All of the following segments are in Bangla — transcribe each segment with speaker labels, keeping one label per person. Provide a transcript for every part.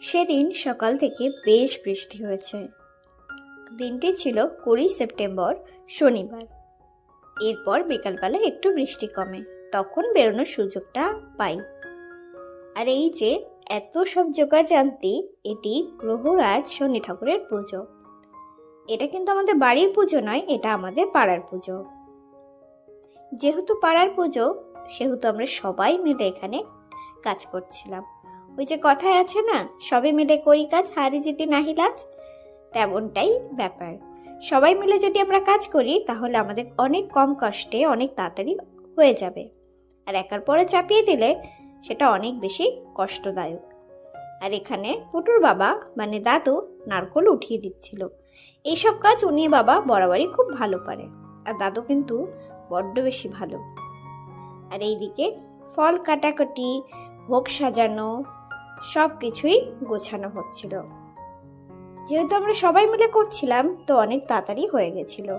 Speaker 1: সেদিন সকাল থেকে বেশ বৃষ্টি হয়েছে। দিনটি ছিল কুড়ি সেপ্টেম্বর, শনিবার। এরপর বিকালবেলা একটু বৃষ্টি কমে। তখন বেরোনোর সুযোগটা পাই। আর এই যে, এত সব জোগাড় জানতি এটি গ্রহরাজ শনি ঠাকুরের পুজো। এটা কিন্তু আমাদের বাড়ির পুজো নয়, এটা আমাদের পাড়ার পুজো। যেহেতু পাড়ার পুজো, সেহেতু আমরা সবাই মিলে এখানে কাজ করছিলাম। ওই যে কথায় আছে না, সবে মিলে করি কাজ, হারি জিতি নাহি লাজ? তেমনটাই ব্যাপার। সবাই মিলে যদি আমরা কাজ করি, তাহলে আমাদের অনেক কম কষ্টে, অনেক তাড়াতাড়ি হয়ে যাবে। আর একার পরে চাপিয়ে দিলে সেটা অনেক বেশি কষ্টদায়ক। আর এখানে পুটুর বাবা মানে দাদু, নারকল উঠিয়ে দিচ্ছিল। এইসব কাজ উনি বাবা বরাবরই খুব ভালো পারে। আর দাদু কিন্তু বড্ড বেশি ভালো। আর এইদিকে ফল কাটাকাটি, ভোগ সাজানো সব কিছুই গোছানো হচ্ছিল। যেহেতু আমরা সবাই মিলে করছিলাম, তো অনেক তাড়াতাড়ি হয়ে গেছিল।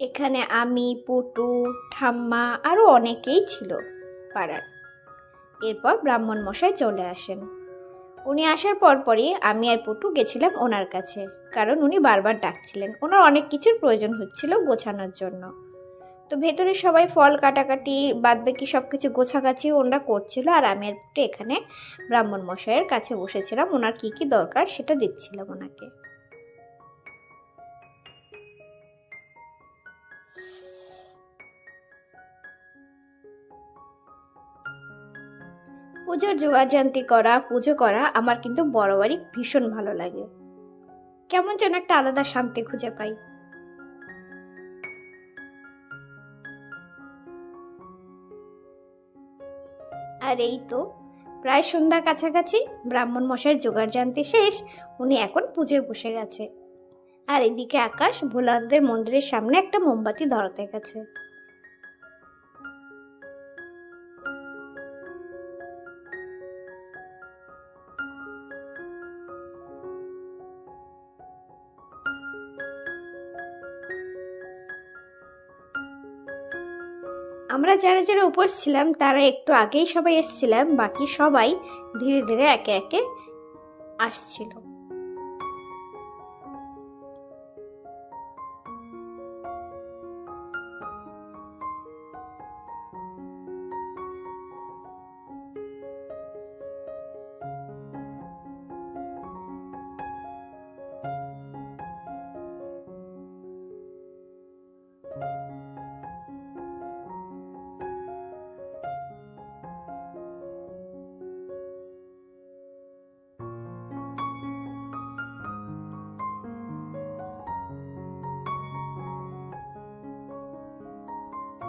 Speaker 1: এখানে আমি, পুটু, ঠাম্মা আরও অনেকেই ছিল পাড়ার। এরপর ব্রাহ্মণ মশাই চলে আসেন। উনি আসার পরপরই আমি আর পটু গেছিলাম ওনার কাছে, কারণ উনি বারবার ডাকছিলেন। ওনার অনেক কিছুর প্রয়োজন হচ্ছিল গোছানোর জন্য। তো ভেতরে সবাই ফল কাটাকাটি বাদ বাকি সব কিছু গোছাগাছি ওনারা করছিল, আর আমি আর পটু এখানে ব্রাহ্মণ মশাইয়ের কাছে বসেছিলাম, ওনার কি কি দরকার সেটা দিচ্ছিলাম ওনাকে। পুজোর যোগাযান্তি করা, পুজো করা আমার কিন্তু বরাবরই ভীষণ ভালো লাগে। কেমন যেন একটা আলাদা শান্তি খুঁজে পাই। আর এই তো, প্রায় সন্ধ্যার কাছাকাছি ব্রাহ্মণ মশাইয়ের জোগাড় জানতে শেষ, উনি এখন পুজোয় বসে গেছে। আর এদিকে আকাশ ভোলানাথের মন্দিরের সামনে একটা মোমবাতি ধরাতে গেছে। আমরা যারা যারা উপোস ছিলাম, তারা একটু আগেই সবাই এসেছিলাম, বাকি সবাই ধীরে ধীরে একে একে আসছিল।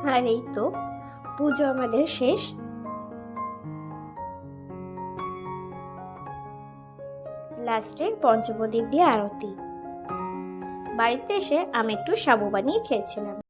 Speaker 1: আর এই তো পুজো আমাদের শেষ। লাস্টে পঞ্চপ্রদীপ দিয়ে আরতি। বাড়িতে এসে আমি একটু সাবু বানিয়ে খেয়েছিলাম।